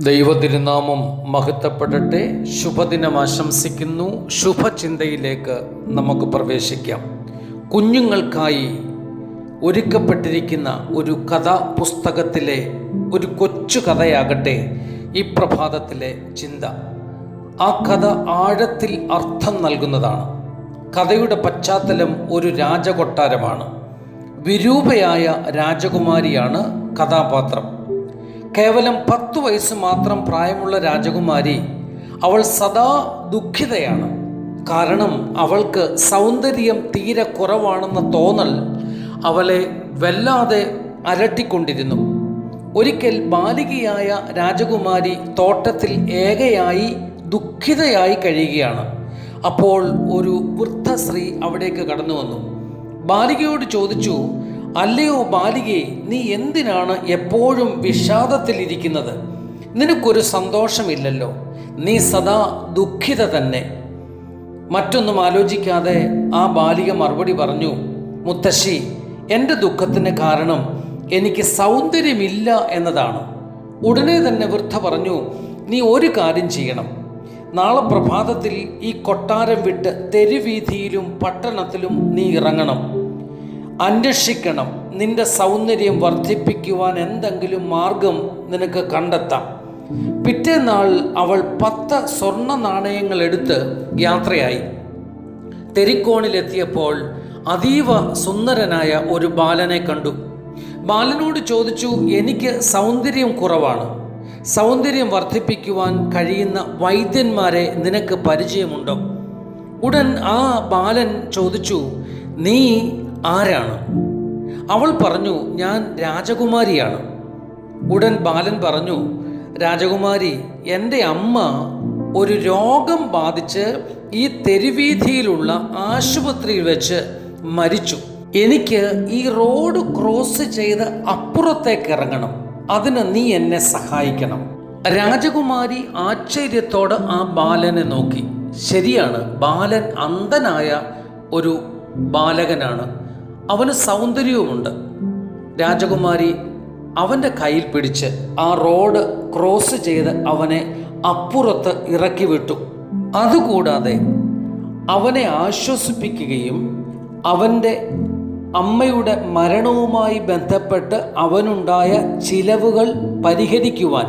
ദൈവതിരുനാമം മഹത്വപ്പെടട്ടെ. ശുഭദിനം ആശംസിക്കുന്നു. ശുഭചിന്തയിലേക്ക് നമുക്ക് പ്രവേശിക്കാം. കുഞ്ഞുങ്ങൾക്കായി ഒരുക്കപ്പെട്ടിരിക്കുന്ന ഒരു കഥാ പുസ്തകത്തിലെ ഒരു കൊച്ചു കഥയാകട്ടെ ഈ പ്രഭാതത്തിലെ ചിന്ത. ആ കഥ ആഴത്തിൽ അർത്ഥം നൽകുന്നതാണ്. കഥയുടെ പശ്ചാത്തലം ഒരു രാജകൊട്ടാരമാണ്. വിരൂപയായ രാജകുമാരിയാണ് കഥാപാത്രം. കേവലം പത്തു വയസ്സ് മാത്രം പ്രായമുള്ള രാജകുമാരി അവൾ സദാ ദുഃഖിതയാണ്. കാരണം അവൾക്ക് സൗന്ദര്യം തീരെ കുറവാണെന്ന തോന്നൽ അവളെ വല്ലാതെ അരട്ടിക്കൊണ്ടിരുന്നു ഒരിക്കൽ ബാലികയായ രാജകുമാരി തോട്ടത്തിൽ ഏകയായി ദുഃഖിതയായി കഴിയുകയാണ്. അപ്പോൾ ഒരു വൃദ്ധ സ്ത്രീ അവിടേക്ക് കടന്നു വന്നു ബാലികയോട് ചോദിച്ചു അല്ലയോ ബാലികയെ നീ എന്തിനാണ് എപ്പോഴും വിഷാദത്തിലിരിക്കുന്നത്? നിനക്കൊരു സന്തോഷമില്ലല്ലോ. നീ സദാ ദുഃഖിത തന്നെ. മറ്റൊന്നും ആലോചിക്കാതെ ആ ബാലിക മറുപടി പറഞ്ഞു മുത്തശ്ശി എന്റെ ദുഃഖത്തിന് കാരണം എനിക്ക് സൗന്ദര്യമില്ല എന്നതാണ്. ഉടനെ തന്നെ വൃദ്ധ പറഞ്ഞു നീ ഒരു കാര്യം ചെയ്യണം. നാളെ പ്രഭാതത്തിൽ ഈ കൊട്ടാരം വിട്ട് തെരുവീതിയിലും പട്ടണത്തിലും നീ ഇറങ്ങണം. അന്വേഷിക്കണം. നിന്റെ സൗന്ദര്യം വർദ്ധിപ്പിക്കുവാൻ എന്തെങ്കിലും മാർഗം നിനക്ക് കണ്ടെത്താം. പിറ്റേന്നാൾ അവൾ പത്ത് സ്വർണ നാണയങ്ങൾ എടുത്ത് യാത്രയായി. തെരിക്കോണിലെത്തിയപ്പോൾ അതീവ സുന്ദരനായ ഒരു ബാലനെ കണ്ടു. ബാലനോട് ചോദിച്ചു എനിക്ക് സൗന്ദര്യം കുറവാണ്. സൗന്ദര്യം വർദ്ധിപ്പിക്കുവാൻ കഴിയുന്ന വൈദ്യന്മാരെ നിനക്ക് പരിചയമുണ്ടോ? ഉടൻ ആ ബാലൻ ചോദിച്ചു നീ ആരാണ്? അവൾ പറഞ്ഞു ഞാൻ രാജകുമാരിയാണ്. ഉടൻ ബാലൻ പറഞ്ഞു രാജകുമാരി എന്റെ അമ്മ ഒരു രോഗം ബാധിച്ച് ഈ തെരുവീഥിയിലുള്ള ആശുപത്രിയിൽ വെച്ച് മരിച്ചു. എനിക്ക് ഈ റോഡ് ക്രോസ് ചെയ്ത് അപ്പുറത്തേക്ക് ഇറങ്ങണം. അതിന് നീ എന്നെ സഹായിക്കണം. രാജകുമാരി ആശ്ചര്യത്തോട് ആ ബാലനെ നോക്കി. ശരിയാണ് ബാലൻ അന്ധനായ ഒരു ബാലകനാണ്. അവന് സൗന്ദര്യവുമുണ്ട്. രാജകുമാരി അവന്റെ കയ്യിൽ പിടിച്ച് ആ റോഡ് ക്രോസ് ചെയ്ത് അവനെ അപ്പുറത്ത് ഇറക്കി വിട്ടു. അതുകൂടാതെ അവനെ ആശ്വസിപ്പിക്കുകയും അവന്റെ അമ്മയുടെ മരണവുമായി ബന്ധപ്പെട്ട് അവനുണ്ടായ ചിലവുകൾ പരിഹരിക്കുവാൻ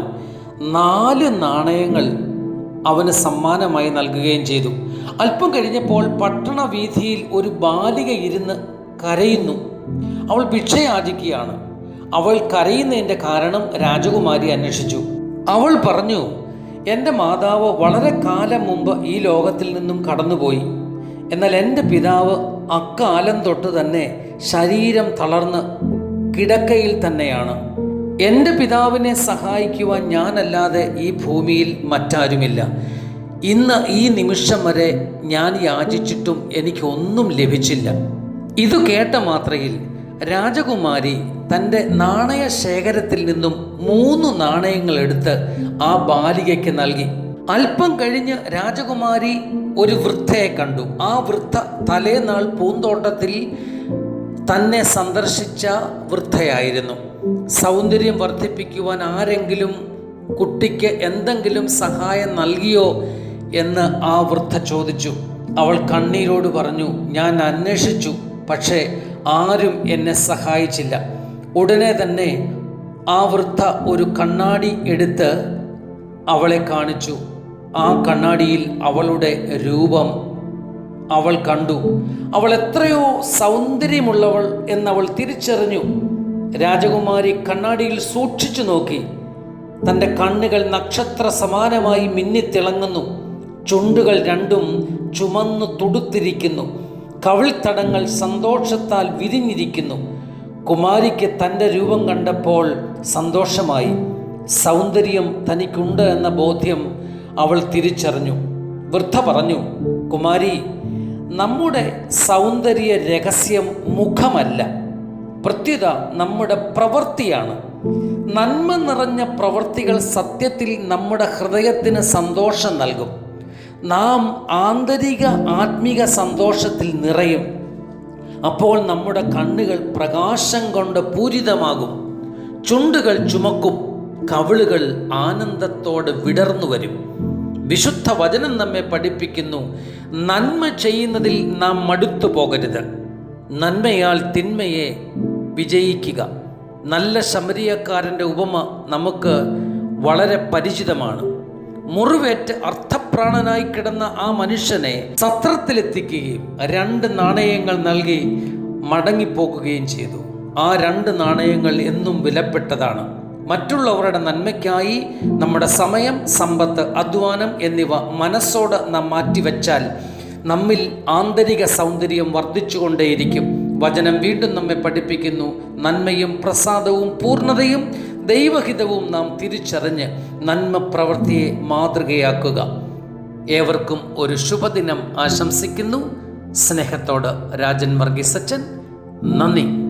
നാല് നാണയങ്ങൾ അവന് സമ്മാനമായി നൽകുകയും ചെയ്തു. അല്പം കഴിഞ്ഞപ്പോൾ പട്ടണ വീഥിയിൽ ഒരു ബാലിക ഇരുന്ന് കരയുന്നു. അവൾ ഭിക്ഷയാചിക്കുകയാണ്. അവൾ കരയുന്നതിന്റെ കാരണം രാജകുമാരി അന്വേഷിച്ചു. അവൾ പറഞ്ഞു എന്റെ മാതാവ് വളരെ കാലം മുമ്പ് ഈ ലോകത്തിൽ നിന്നും കടന്നുപോയി. എന്നാൽ എന്റെ പിതാവ് അക്കാലം തൊട്ട് തന്നെ ശരീരം തളർന്ന് കിടക്കയിൽ തന്നെയാണ്. എന്റെ പിതാവിനെ സഹായിക്കുവാൻ ഞാനല്ലാതെ ഈ ഭൂമിയിൽ മറ്റാരുമില്ല. ഇന്ന് ഈ നിമിഷം വരെ ഞാൻ യാചിച്ചിട്ടും എനിക്കൊന്നും ലഭിച്ചില്ല. ഇത് കേട്ട മാത്രയിൽ രാജകുമാരി തന്റെ നാണയ ശേഖരത്തിൽ നിന്നും മൂന്ന് നാണയങ്ങൾ എടുത്ത് ആ ബാലികയ്ക്ക് നൽകി. അല്പം കഴിഞ്ഞ് രാജകുമാരി ഒരു വൃദ്ധയെ കണ്ടു. ആ വൃദ്ധ തലേനാൾ പൂന്തോട്ടത്തിൽ തന്നെ സന്ദർശിച്ച വൃദ്ധയായിരുന്നു. സൗന്ദര്യം വർദ്ധിപ്പിക്കുവാൻ ആരെങ്കിലും കുട്ടിക്ക് എന്തെങ്കിലും സഹായം നൽകിയോ എന്ന് ആ വൃദ്ധ ചോദിച്ചു. അവൾ കണ്ണീരോട് പറഞ്ഞു ഞാൻ അന്വേഷിച്ചു. പക്ഷേ ആരും എന്നെ സഹായിച്ചില്ല. ഉടനെ തന്നെ ആ വൃദ്ധ ഒരു കണ്ണാടി എടുത്ത് അവളെ കാണിച്ചു. ആ കണ്ണാടിയിൽ അവളുടെ രൂപം അവൾ കണ്ടു. അവൾ എത്രയോ സൗന്ദര്യമുള്ളവൾ എന്നവൾ തിരിച്ചറിഞ്ഞു. രാജകുമാരി കണ്ണാടിയിൽ സൂക്ഷിച്ചു നോക്കി. തന്റെ കണ്ണുകൾ നക്ഷത്ര സമാനമായി മിന്നിത്തിളങ്ങുന്നു. ചുണ്ടുകൾ രണ്ടും ചുമന്നു തുടുത്തിരിക്കുന്നു. കവിൾത്തടങ്ങൾ സന്തോഷത്താൽ വിരിഞ്ഞിരിക്കുന്നു. കുമാരിക്ക് തന്റെ രൂപം കണ്ടപ്പോൾ സന്തോഷമായി. സൗന്ദര്യം തനിക്കുണ്ട് എന്ന ബോധ്യം അവൾ തിരിച്ചറിഞ്ഞു. വൃദ്ധ പറഞ്ഞു കുമാരി നമ്മുടെ സൗന്ദര്യ രഹസ്യം മുഖമല്ല. പ്രത്യുത നമ്മുടെ പ്രവൃത്തിയാണ്. നന്മ നിറഞ്ഞ പ്രവൃത്തികൾ സത്യത്തിൽ നമ്മുടെ ഹൃദയത്തിന് സന്തോഷം നൽകും. നാം ആന്തരിക ആത്മീക സന്തോഷത്തിൽ നിറയും. അപ്പോൾ നമ്മുടെ കണ്ണുകൾ പ്രകാശം കൊണ്ട് പൂരിതമാകും. ചുണ്ടുകൾ ചുമക്കും. കവിളുകൾ ആനന്ദത്തോടെ വിടർന്നു വരും. വിശുദ്ധ വചനം നമ്മെ പഠിപ്പിക്കുന്നു. നന്മ ചെയ്യുന്നതിൽ നാം മടുത്തു പോകരുത്. നന്മയാൽ തിന്മയെ വിജയിക്കുക. നല്ല ശമരിയക്കാരന്റെ ഉപമ നമുക്ക് വളരെ പരിചിതമാണ്. മുറിവേറ്റ് അർത്ഥപ്രാണനായി കിടന്ന ആ മനുഷ്യനെ സത്രത്തിലെത്തിക്കുകയും രണ്ട് നാണയങ്ങൾ നൽകി മടങ്ങിപ്പോക്കുകയും ചെയ്തു. ആ രണ്ട് നാണയങ്ങൾ എന്നും വിലപ്പെട്ടതാണ്. മറ്റുള്ളവരുടെ നന്മയ്ക്കായി നമ്മുടെ സമയം സമ്പത്ത് അധ്വാനം എന്നിവ മനസ്സോട് നാം മാറ്റിവെച്ചാൽ നമ്മിൽ ആന്തരിക സൗന്ദര്യം വർദ്ധിച്ചുകൊണ്ടേയിരിക്കും. വചനം വീണ്ടും നമ്മെ പഠിപ്പിക്കുന്നു. നന്മയും പ്രസാദവും പൂർണതയും ദൈവഹിതവും നാം തിരിച്ചറിഞ്ഞ് നന്മ പ്രവൃത്തിയെ മാതൃകയാക്കുക. ഏവർക്കും ഒരു ശുഭദിനം ആശംസിക്കുന്നു. സ്നേഹത്തോട് രാജൻ വർഗീസച്ചൻ നന്ദി.